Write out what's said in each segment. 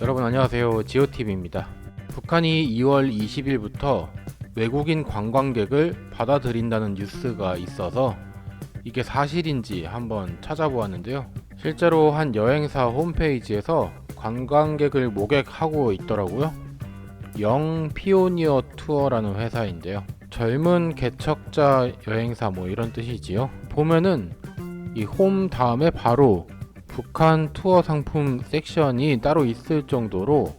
여러분 안녕하세요. 지오TV입니다. 북한이 2월 20일부터 외국인 관광객을 받아들인다는 뉴스가 있어서 이게 사실인지 한번 찾아보았는데요. 실제로 한 여행사 홈페이지에서 관광객을 모객하고 있더라고요. 영 피오니어 투어라는 회사인데요. 젊은 개척자 여행사 뭐 이런 뜻이지요. 보면은 이 홈 다음에 바로 북한 투어 상품 섹션이 따로 있을 정도로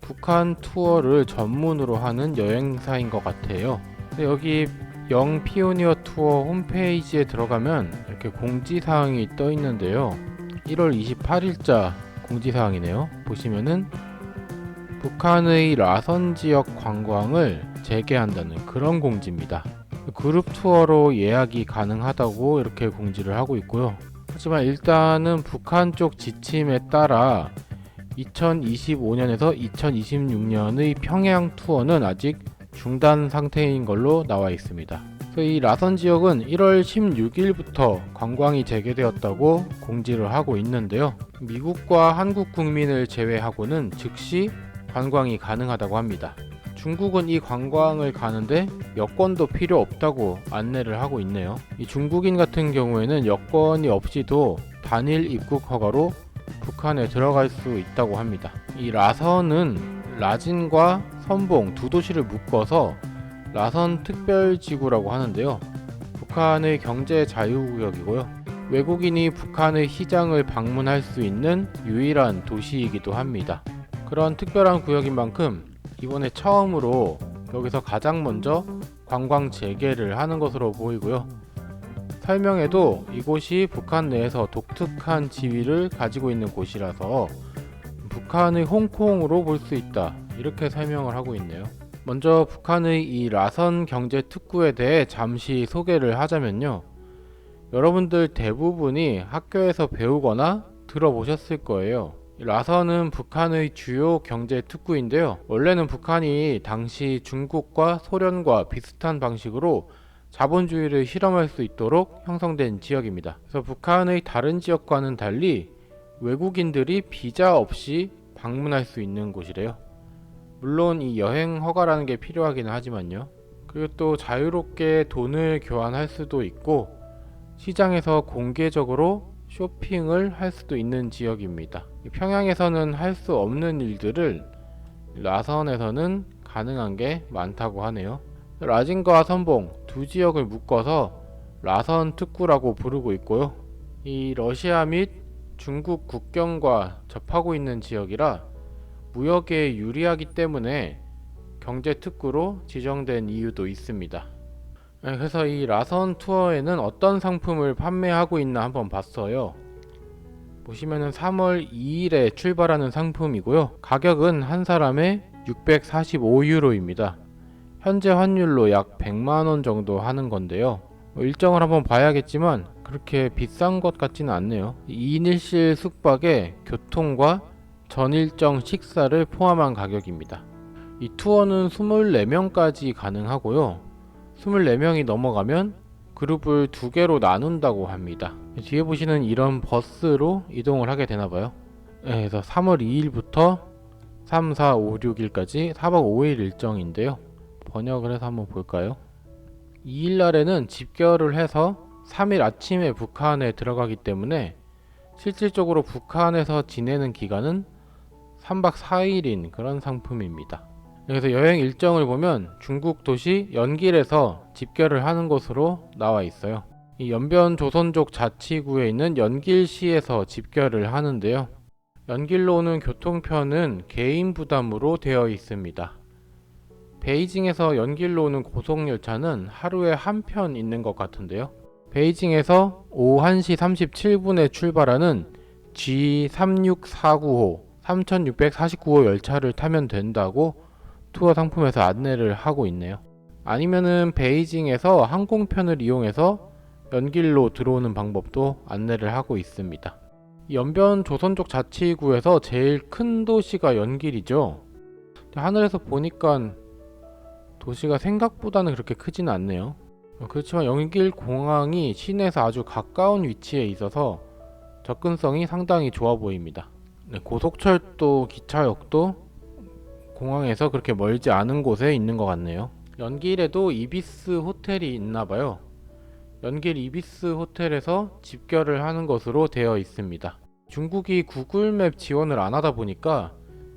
북한 투어를 전문으로 하는 여행사인 것 같아요. 여기 영 피오니어 투어 홈페이지에 들어가면 이렇게 공지사항이 떠 있는데요. 1월 28일자 공지사항이네요. 보시면은 북한의 라선 지역 관광을 재개한다는 그런 공지입니다. 그룹 투어로 예약이 가능하다고 이렇게 공지를 하고 있고요. 하지만 일단은 북한 쪽 지침에 따라 2025년에서 2026년의 평양 투어는 아직 중단 상태인 걸로 나와 있습니다. 이 라선 지역은 1월 16일부터 관광이 재개되었다고 공지를 하고 있는데요. 미국과 한국 국민을 제외하고는 즉시 관광이 가능하다고 합니다. 중국은 이 관광을 가는데 여권도 필요 없다고 안내를 하고 있네요. 이 중국인 같은 경우에는 여권이 없이도 단일 입국 허가로 북한에 들어갈 수 있다고 합니다. 이 라선은 라진과 선봉 두 도시를 묶어서 라선 특별지구라고 하는데요. 북한의 경제 자유구역이고요. 외국인이 북한의 시장을 방문할 수 있는 유일한 도시이기도 합니다. 그런 특별한 구역인 만큼 이번에 처음으로 여기서 가장 먼저 관광 재개를 하는 것으로 보이고요. 설명에도 이곳이 북한 내에서 독특한 지위를 가지고 있는 곳이라서 북한의 홍콩으로 볼 수 있다. 이렇게 설명을 하고 있네요. 먼저 북한의 이 라선 경제 특구에 대해 잠시 소개를 하자면요. 여러분들 대부분이 학교에서 배우거나 들어보셨을 거예요. 라선은 북한의 주요 경제 특구인데요. 원래는 북한이 당시 중국과 소련과 비슷한 방식으로 자본주의를 실험할 수 있도록 형성된 지역입니다. 그래서 북한의 다른 지역과는 달리 외국인들이 비자 없이 방문할 수 있는 곳이래요. 물론 이 여행 허가라는 게 필요하기는 하지만요. 그리고 또 자유롭게 돈을 교환할 수도 있고 시장에서 공개적으로 쇼핑을 할 수도 있는 지역입니다. 평양에서는 할 수 없는 일들을 라선에서는 가능한 게 많다고 하네요. 라진과 선봉 두 지역을 묶어서 라선 특구라고 부르고 있고요. 이 러시아 및 중국 국경과 접하고 있는 지역이라 무역에 유리하기 때문에 경제 특구로 지정된 이유도 있습니다. 네, 그래서 이 라선 투어에는 어떤 상품을 판매하고 있나 한번 봤어요. 보시면은 3월 2일에 출발하는 상품이고요. 가격은 한 사람에 645유로입니다. 현재 환율로 약 100만 원 정도 하는 건데요. 뭐 일정을 한번 봐야겠지만 그렇게 비싼 것 같지는 않네요. 2인 1실 숙박에 교통과 전일정 식사를 포함한 가격입니다. 이 투어는 24명까지 가능하고요. 24명이 넘어가면 그룹을 두 개로 나눈다고 합니다. 뒤에 보시는 이런 버스로 이동을 하게 되나 봐요. 네, 그래서 3월 2일부터 3, 4, 5, 6일까지 4박 5일 일정인데요. 번역을 해서 한번 볼까요? 2일 날에는 집결을 해서 3일 아침에 북한에 들어가기 때문에 실질적으로 북한에서 지내는 기간은 3박 4일인 그런 상품입니다. 여기서 여행 일정을 보면 중국 도시 연길에서 집결을 하는 것으로 나와 있어요. 이 연변 조선족 자치구에 있는 연길시에서 집결을 하는데요. 연길로 오는 교통편은 개인 부담으로 되어 있습니다. 베이징에서 연길로 오는 고속열차는 하루에 한 편 있는 것 같은데요. 베이징에서 오후 1시 37분에 출발하는 G36495, 3649호 열차를 타면 된다고 투어 상품에서 안내를 하고 있네요. 아니면은 베이징에서 항공편을 이용해서 연길로 들어오는 방법도 안내를 하고 있습니다. 연변 조선족 자치구에서 제일 큰 도시가 연길이죠. 하늘에서 보니까 도시가 생각보다는 그렇게 크지는 않네요. 어, 그렇지만 영길 공항이 시내에서 아주 가까운 위치에 있어서 접근성이 상당히 좋아 보입니다. 네, 고속철도 기차역도 공항에서 그렇게 멀지 않은 곳에 있는 것 같네요. 연길에도 이비스 호텔이 있나 봐요. 연길 이비스 호텔에서 집결을 하는 것으로 되어 있습니다. 중국이 구글맵 지원을 안 하다 보니까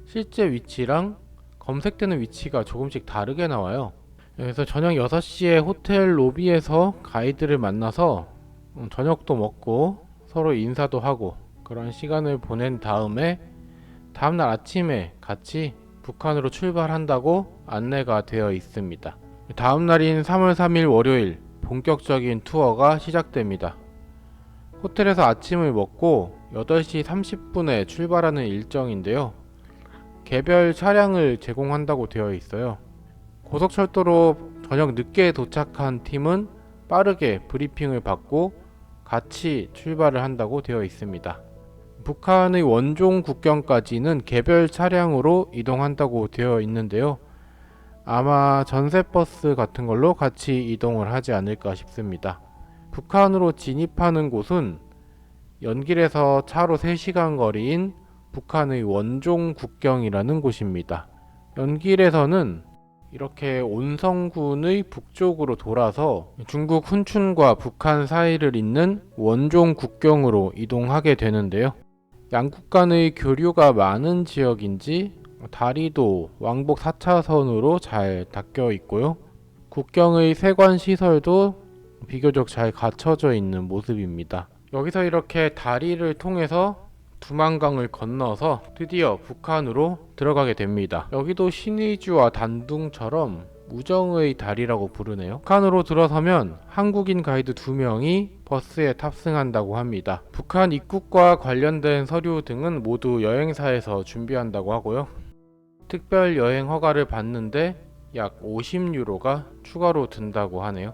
실제 위치랑 검색되는 위치가 조금씩 다르게 나와요. 그래서 저녁 6시에 호텔 로비에서 가이드를 만나서 음, 저녁도 먹고 서로 인사도 하고 그런 시간을 보낸 다음에 다음날 아침에 같이 북한으로 출발한다고 안내가 되어 있습니다. 다음 날인 3월 3일 월요일 본격적인 투어가 시작됩니다. 호텔에서 아침을 먹고 8시 30분에 출발하는 일정인데요. 개별 차량을 제공한다고 되어 있어요. 고속철도로 저녁 늦게 도착한 팀은 빠르게 브리핑을 받고 같이 출발을 한다고 되어 있습니다. 북한의 원종 국경까지는 개별 차량으로 이동한다고 되어 있는데요. 아마 전세버스 같은 걸로 같이 이동을 하지 않을까 싶습니다. 북한으로 진입하는 곳은 연길에서 차로 3시간 거리인 북한의 원종 국경이라는 곳입니다. 연길에서는 이렇게 온성군의 북쪽으로 돌아서 중국 훈춘과 북한 사이를 잇는 원종 국경으로 이동하게 되는데요. 양국 간의 교류가 많은 지역인지 다리도 왕복 4차선으로 잘 닦여 있고요. 국경의 세관 시설도 비교적 잘 갖춰져 있는 모습입니다. 여기서 이렇게 다리를 통해서 두만강을 건너서 드디어 북한으로 들어가게 됩니다. 여기도 신의주와 단둥처럼 우정의 다리라고 부르네요. 북한으로 들어서면 한국인 가이드 두 명이 버스에 탑승한다고 합니다. 북한 입국과 관련된 서류 등은 모두 여행사에서 준비한다고 하고요. 특별 여행 허가를 받는데 약 50유로가 추가로 든다고 하네요.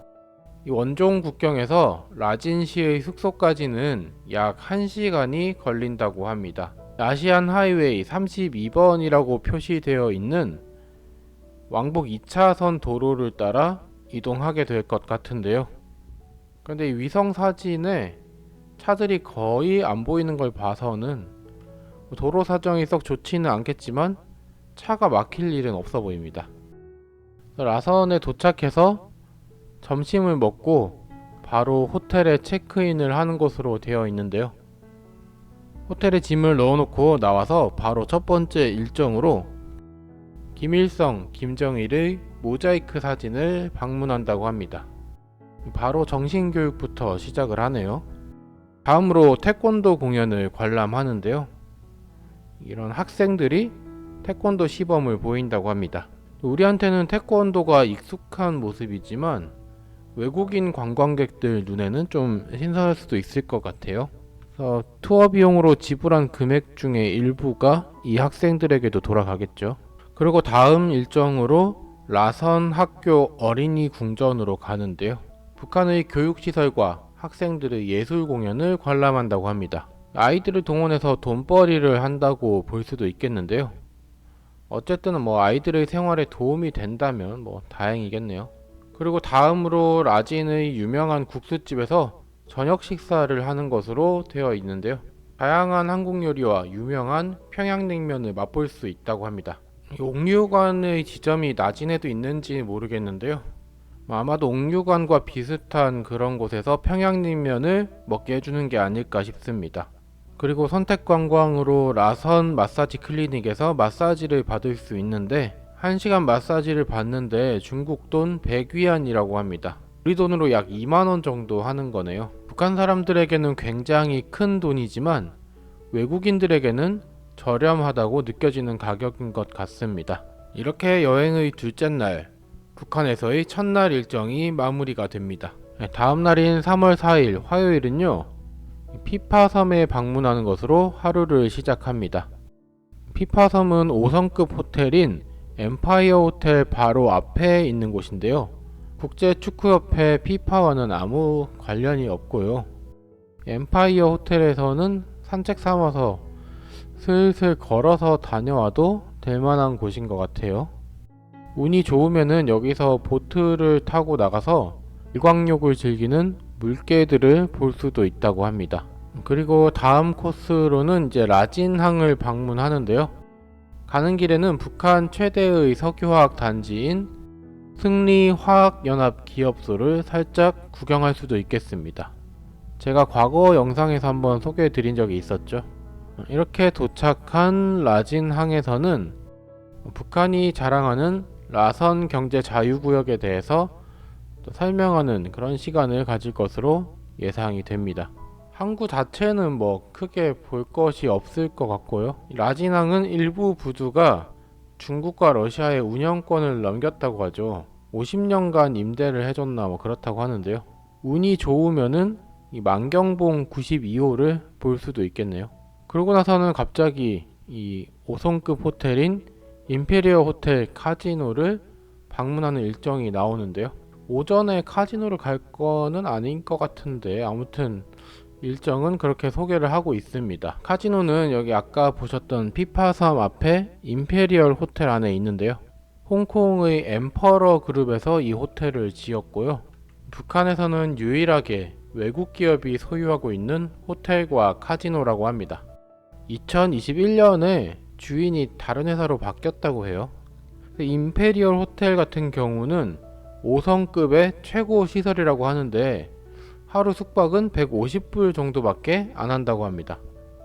이 원종 국경에서 라진시의 숙소까지는 약 1시간이 걸린다고 합니다. 아시안 하이웨이 32번이라고 표시되어 있는 왕복 2차선 도로를 따라 이동하게 될 것 같은데요. 근데 이 위성 사진에 차들이 거의 안 보이는 걸 봐서는 도로 사정이 썩 좋지는 않겠지만 차가 막힐 일은 없어 보입니다. 라선에 도착해서 점심을 먹고 바로 호텔에 체크인을 하는 것으로 되어 있는데요. 호텔에 짐을 넣어놓고 나와서 바로 첫 번째 일정으로 김일성, 김정일의 모자이크 사진을 방문한다고 합니다. 바로 정신교육부터 시작을 하네요. 다음으로 태권도 공연을 관람하는데요. 이런 학생들이 태권도 시범을 보인다고 합니다. 우리한테는 태권도가 익숙한 모습이지만 외국인 관광객들 눈에는 좀 신선할 수도 있을 것 같아요. 그래서 투어 비용으로 지불한 금액 중에 일부가 이 학생들에게도 돌아가겠죠. 그리고 다음 일정으로 라선 학교 어린이 궁전으로 가는데요. 북한의 교육시설과 학생들의 예술 공연을 관람한다고 합니다. 아이들을 동원해서 돈벌이를 한다고 볼 수도 있겠는데요. 어쨌든 뭐 아이들의 생활에 도움이 된다면 뭐 다행이겠네요. 그리고 다음으로 라진의 유명한 국수집에서 저녁 식사를 하는 것으로 되어 있는데요. 다양한 한국 요리와 유명한 평양냉면을 맛볼 수 있다고 합니다. 이 옥류관의 지점이 나진에도 있는지 모르겠는데요. 뭐 아마도 옥류관과 비슷한 그런 곳에서 평양냉면을 먹게 해주는 게 아닐까 싶습니다. 그리고 선택 관광으로 라선 마사지 클리닉에서 마사지를 받을 수 있는데 1시간 마사지를 받는데 중국 돈 100위안이라고 합니다. 우리 돈으로 약 2만원 정도 하는 거네요. 북한 사람들에게는 굉장히 큰 돈이지만 외국인들에게는 저렴하다고 느껴지는 가격인 것 같습니다. 이렇게 여행의 둘째 날, 북한에서의 첫날 일정이 마무리가 됩니다. 네, 다음 날인 3월 4일 화요일은요, 피파섬에 방문하는 것으로 하루를 시작합니다. 피파섬은 5성급 호텔인 엠파이어 호텔 바로 앞에 있는 곳인데요. 국제축구협회 피파와는 아무 관련이 없고요. 엠파이어 호텔에서는 산책 삼아서 슬슬 걸어서 다녀와도 될 만한 곳인 것 같아요. 운이 좋으면은 여기서 보트를 타고 나가서 일광욕을 즐기는 물개들을 볼 수도 있다고 합니다. 그리고 다음 코스로는 이제 라진항을 방문하는데요. 가는 길에는 북한 최대의 석유화학 단지인 승리화학연합기업소를 살짝 구경할 수도 있겠습니다. 제가 과거 영상에서 한번 소개해 드린 적이 있었죠. 이렇게 도착한 라진항에서는 북한이 자랑하는 라선 경제 자유구역에 대해서 또 설명하는 그런 시간을 가질 것으로 예상이 됩니다. 항구 자체는 뭐 크게 볼 것이 없을 것 같고요. 라진항은 일부 부두가 중국과 러시아의 운영권을 넘겼다고 하죠. 50년간 임대를 해줬나 뭐 그렇다고 하는데요. 운이 좋으면은 이 만경봉 92호를 볼 수도 있겠네요. 그러고 나서는 갑자기 이 5성급 호텔인 임페리어 호텔 카지노를 방문하는 일정이 나오는데요. 오전에 카지노를 갈 거는 아닌 것 같은데 아무튼 일정은 그렇게 소개를 하고 있습니다. 카지노는 여기 아까 보셨던 피파섬 앞에 임페리얼 호텔 안에 있는데요. 홍콩의 엠퍼러 그룹에서 이 호텔을 지었고요. 북한에서는 유일하게 외국 기업이 소유하고 있는 호텔과 카지노라고 합니다. 2021년에 주인이 다른 회사로 바뀌었다고 해요. 임페리얼 호텔 같은 경우는 5성급의 최고 시설이라고 하는데 하루 숙박은 150불 정도밖에 안 한다고 합니다.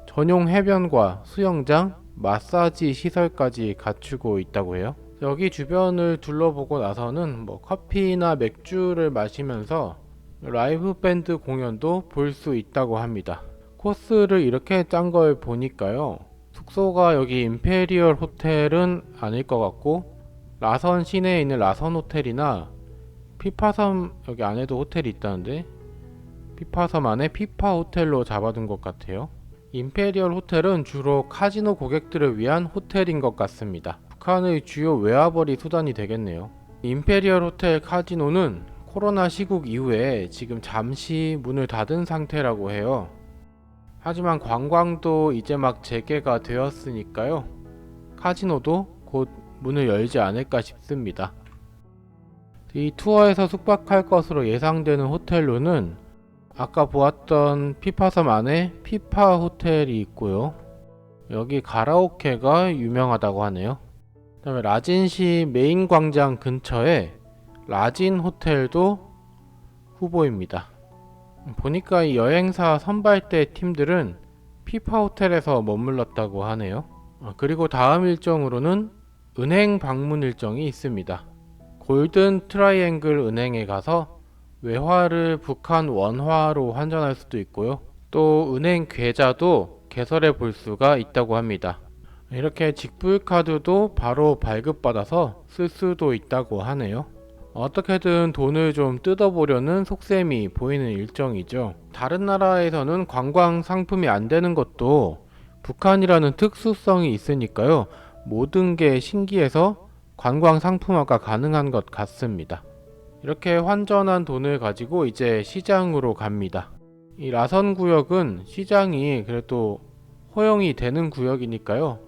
전용 해변과 수영장, 마사지 시설까지 갖추고 있다고 해요. 여기 주변을 둘러보고 나서는 뭐 커피나 맥주를 마시면서 라이브 밴드 공연도 볼 수 있다고 합니다. 코스를 이렇게 짠 걸 보니까요. 숙소가 여기 임페리얼 호텔은 아닐 것 같고 라선 시내에 있는 라선 호텔이나 피파섬 여기 안에도 호텔이 있다는데 피파섬 안에 피파 호텔로 잡아둔 것 같아요. 임페리얼 호텔은 주로 카지노 고객들을 위한 호텔인 것 같습니다. 북한의 주요 외화벌이 수단이 되겠네요. 임페리얼 호텔 카지노는 코로나 시국 이후에 지금 잠시 문을 닫은 상태라고 해요. 하지만 관광도 이제 막 재개가 되었으니까요. 카지노도 곧 문을 열지 않을까 싶습니다. 이 투어에서 숙박할 것으로 예상되는 호텔로는 아까 보았던 피파섬 안에 피파 호텔이 있고요. 여기 가라오케가 유명하다고 하네요. 그 다음에 라진시 메인 광장 근처에 라진 호텔도 후보입니다. 보니까 이 여행사 선발대 팀들은 피파 호텔에서 머물렀다고 하네요. 어, 그리고 다음 일정으로는 은행 방문 일정이 있습니다. 골든 트라이앵글 은행에 가서 외화를 북한 원화로 환전할 수도 있고요. 또 은행 계좌도 개설해 볼 수가 있다고 합니다. 이렇게 직불 카드도 바로 발급받아서 쓸 수도 있다고 하네요. 어떻게든 돈을 좀 뜯어보려는 속셈이 보이는 일정이죠. 다른 나라에서는 관광 상품이 안 되는 것도 북한이라는 특수성이 있으니까요. 모든 게 신기해서 관광 상품화가 가능한 것 같습니다. 이렇게 환전한 돈을 가지고 이제 시장으로 갑니다. 이 라선 구역은 시장이 그래도 허용이 되는 구역이니까요.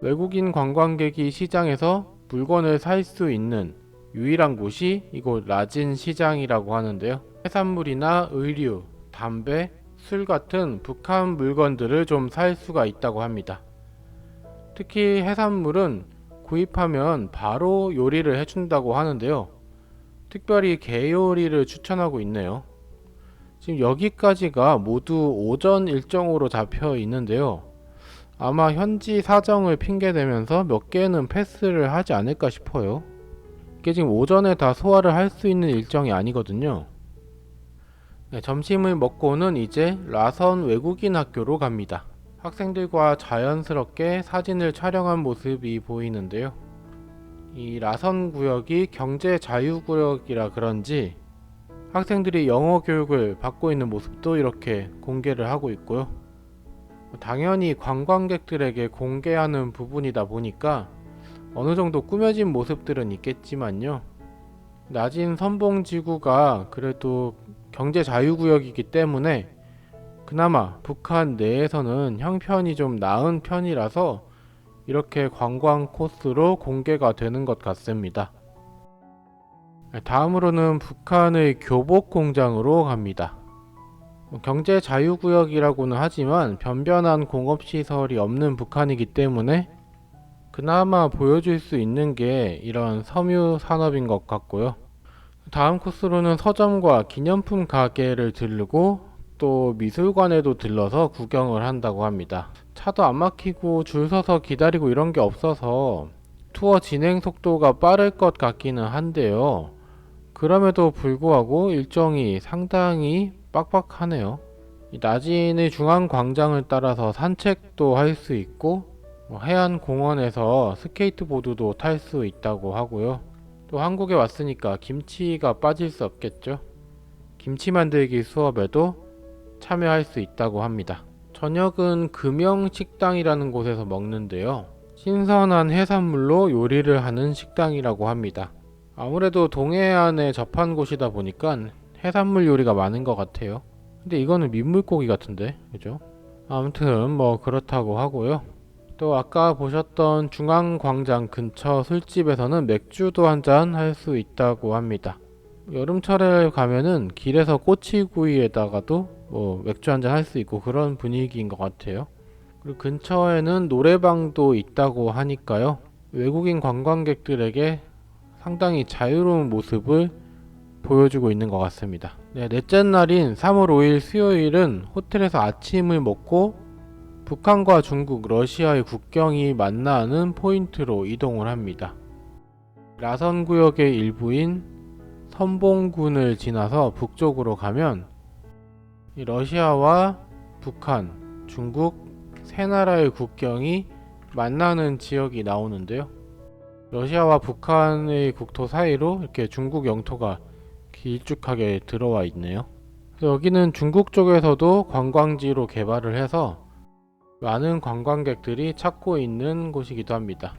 외국인 관광객이 시장에서 물건을 살 수 있는 유일한 곳이 이곳 라진 시장이라고 하는데요. 해산물이나 의류, 담배, 술 같은 북한 물건들을 좀 살 수가 있다고 합니다. 특히 해산물은 구입하면 바로 요리를 해준다고 하는데요. 특별히 게 요리를 추천하고 있네요. 지금 여기까지가 모두 오전 일정으로 잡혀 있는데요. 아마 현지 사정을 핑계대면서 몇 개는 패스를 하지 않을까 싶어요. 이게 지금 오전에 다 소화를 할 수 있는 일정이 아니거든요. 네, 점심을 먹고는 이제 라선 외국인 학교로 갑니다. 학생들과 자연스럽게 사진을 촬영한 모습이 보이는데요. 이 라선 구역이 경제 자유 구역이라 그런지 학생들이 영어 교육을 받고 있는 모습도 이렇게 공개를 하고 있고요. 당연히 관광객들에게 공개하는 부분이다 보니까 어느 정도 꾸며진 모습들은 있겠지만요. 낮은 선봉 지구가 그래도 경제 자유구역이기 때문에 그나마 북한 내에서는 형편이 좀 나은 편이라서 이렇게 관광 코스로 공개가 되는 것 같습니다. 다음으로는 북한의 교복 공장으로 갑니다. 뭐 경제 자유구역이라고는 하지만 변변한 공업시설이 없는 북한이기 때문에 그나마 보여줄 수 있는 게 이런 섬유 산업인 것 같고요. 다음 코스로는 서점과 기념품 가게를 들르고 또 미술관에도 들러서 구경을 한다고 합니다. 차도 안 막히고 줄 서서 기다리고 이런 게 없어서 투어 진행 속도가 빠를 것 같기는 한데요. 그럼에도 불구하고 일정이 상당히 빡빡하네요. 이 나진의 중앙 광장을 따라서 산책도 할 수 있고 뭐 해안 공원에서 스케이트보드도 탈 수 있다고 하고요. 또 한국에 왔으니까 김치가 빠질 수 없겠죠. 김치 만들기 수업에도 참여할 수 있다고 합니다. 저녁은 금영식당이라는 곳에서 먹는데요. 신선한 해산물로 요리를 하는 식당이라고 합니다. 아무래도 동해안에 접한 곳이다 보니까 해산물 요리가 많은 것 같아요. 근데 이거는 민물고기 같은데, 그죠? 아무튼 뭐 그렇다고 하고요. 또 아까 보셨던 중앙광장 근처 술집에서는 맥주도 한 잔 할 수 있다고 합니다. 여름철에 가면은 길에서 꼬치구이에다가도 뭐 맥주 한 잔 할 수 있고 그런 분위기인 것 같아요. 그리고 근처에는 노래방도 있다고 하니까요. 외국인 관광객들에게 상당히 자유로운 모습을 보여주고 있는 것 같습니다. 네, 넷째 날인 3월 5일 수요일은 호텔에서 아침을 먹고 북한과 중국, 러시아의 국경이 만나는 포인트로 이동을 합니다. 라선 구역의 일부인 선봉군을 지나서 북쪽으로 가면 이 러시아와 북한, 중국 세 나라의 국경이 만나는 지역이 나오는데요. 러시아와 북한의 국토 사이로 이렇게 중국 영토가 길쭉하게 들어와 있네요. 여기는 중국 쪽에서도 관광지로 개발을 해서 많은 관광객들이 찾고 있는 곳이기도 합니다.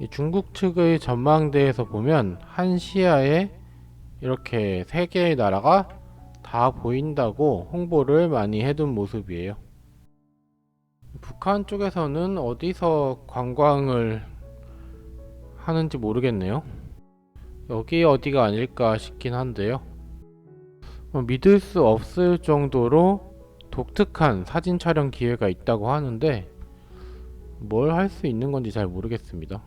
이 중국 측의 전망대에서 보면 한 시야에 이렇게 세 개의 나라가 다 보인다고 홍보를 많이 해둔 모습이에요. 북한 쪽에서는 어디서 관광을 하는지 모르겠네요. 여기 어디가 아닐까 싶긴 한데요. 뭐 믿을 수 없을 정도로 독특한 사진 촬영 기회가 있다고 하는데 뭘 할 수 있는 건지 잘 모르겠습니다.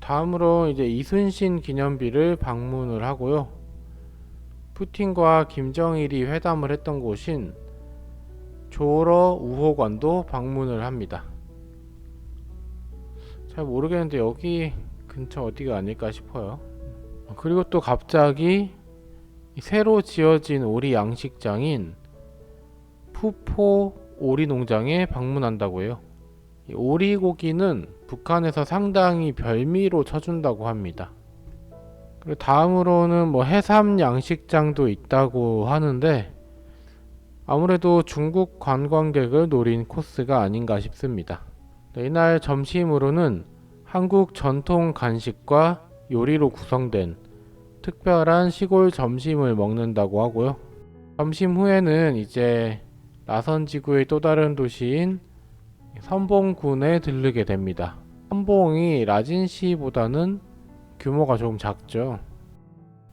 다음으로 이제 이순신 기념비를 방문을 하고요. 푸틴과 김정일이 회담을 했던 곳인 조러 우호관도 방문을 합니다. 잘 모르겠는데 여기 근처 어디가 아닐까 싶어요. 그리고 또 갑자기 새로 지어진 오리 양식장인 푸포 오리 농장에 방문한다고 해요. 이 오리 고기는 북한에서 상당히 별미로 쳐준다고 합니다. 그리고 다음으로는 뭐 해삼 양식장도 있다고 하는데 아무래도 중국 관광객을 노린 코스가 아닌가 싶습니다. 네, 이날 점심으로는 한국 전통 간식과 요리로 구성된 특별한 시골 점심을 먹는다고 하고요. 점심 후에는 이제 나선지구의 또 다른 도시인 선봉군에 들르게 됩니다. 선봉이 라진시보다는 규모가 조금 작죠.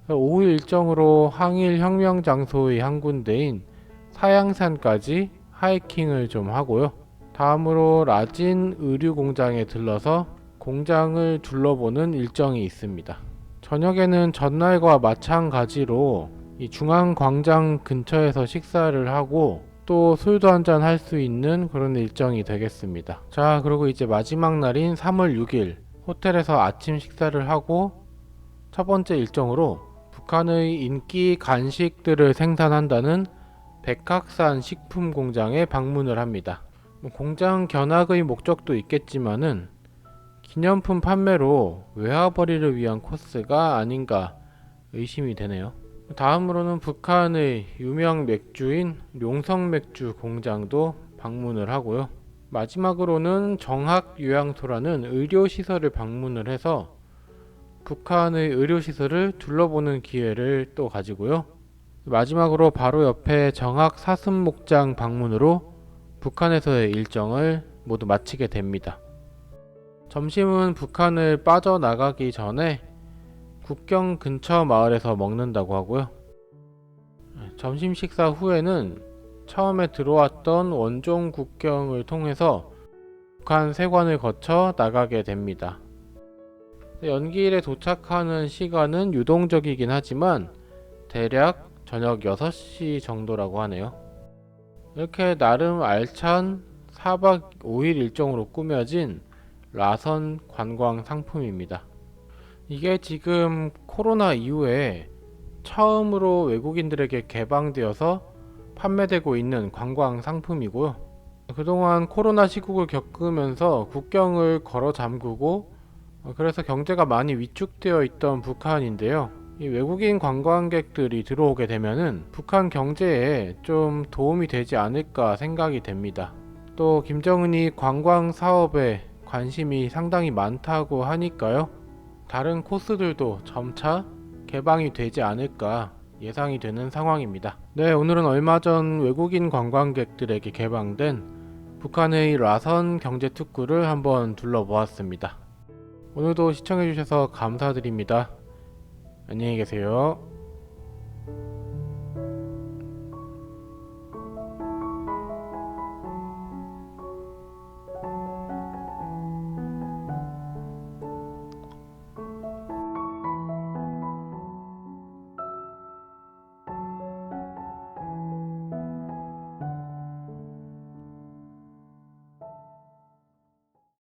오후 일정으로 항일 혁명 장소의 한 군데인 사양산까지 하이킹을 좀 하고요. 다음으로 라진 의류 공장에 들러서 공장을 둘러보는 일정이 있습니다. 저녁에는 전날과 마찬가지로 이 중앙 광장 근처에서 식사를 하고 또 술도 한잔 할 수 있는 그런 일정이 되겠습니다. 자, 그리고 이제 마지막 날인 3월 6일 호텔에서 아침 식사를 하고 첫 번째 일정으로 북한의 인기 간식들을 생산한다는 백학산 식품 공장에 방문을 합니다. 뭐 공장 견학의 목적도 있겠지만은 기념품 판매로 외화벌이를 위한 코스가 아닌가 의심이 되네요. 다음으로는 북한의 유명 맥주인 용성 맥주 공장도 방문을 하고요. 마지막으로는 정학 요양소라는 의료시설을 방문을 해서 북한의 의료시설을 둘러보는 기회를 또 가지고요. 마지막으로 바로 옆에 정학 사슴목장 방문으로 북한에서의 일정을 모두 마치게 됩니다. 점심은 북한을 빠져나가기 전에 국경 근처 마을에서 먹는다고 하고요. 점심 식사 후에는 처음에 들어왔던 원종 국경을 통해서 북한 세관을 거쳐 나가게 됩니다. 연길에 도착하는 시간은 유동적이긴 하지만 대략 저녁 6시 정도라고 하네요. 이렇게 나름 알찬 4박 5일 일정으로 꾸며진 라선 관광 상품입니다. 이게 지금 코로나 이후에 처음으로 외국인들에게 개방되어서 판매되고 있는 관광 상품이고요. 그동안 코로나 시국을 겪으면서 국경을 걸어 잠그고 어, 그래서 경제가 많이 위축되어 있던 북한인데요. 이 외국인 관광객들이 들어오게 되면은 북한 경제에 좀 도움이 되지 않을까 생각이 됩니다. 또 김정은이 관광 사업에 관심이 상당히 많다고 하니까요. 다른 코스들도 점차 개방이 되지 않을까 예상이 되는 상황입니다. 네, 오늘은 얼마 전 외국인 관광객들에게 개방된 북한의 라선 경제 특구를 한번 둘러보았습니다. 오늘도 시청해주셔서 감사드립니다. 안녕히 계세요.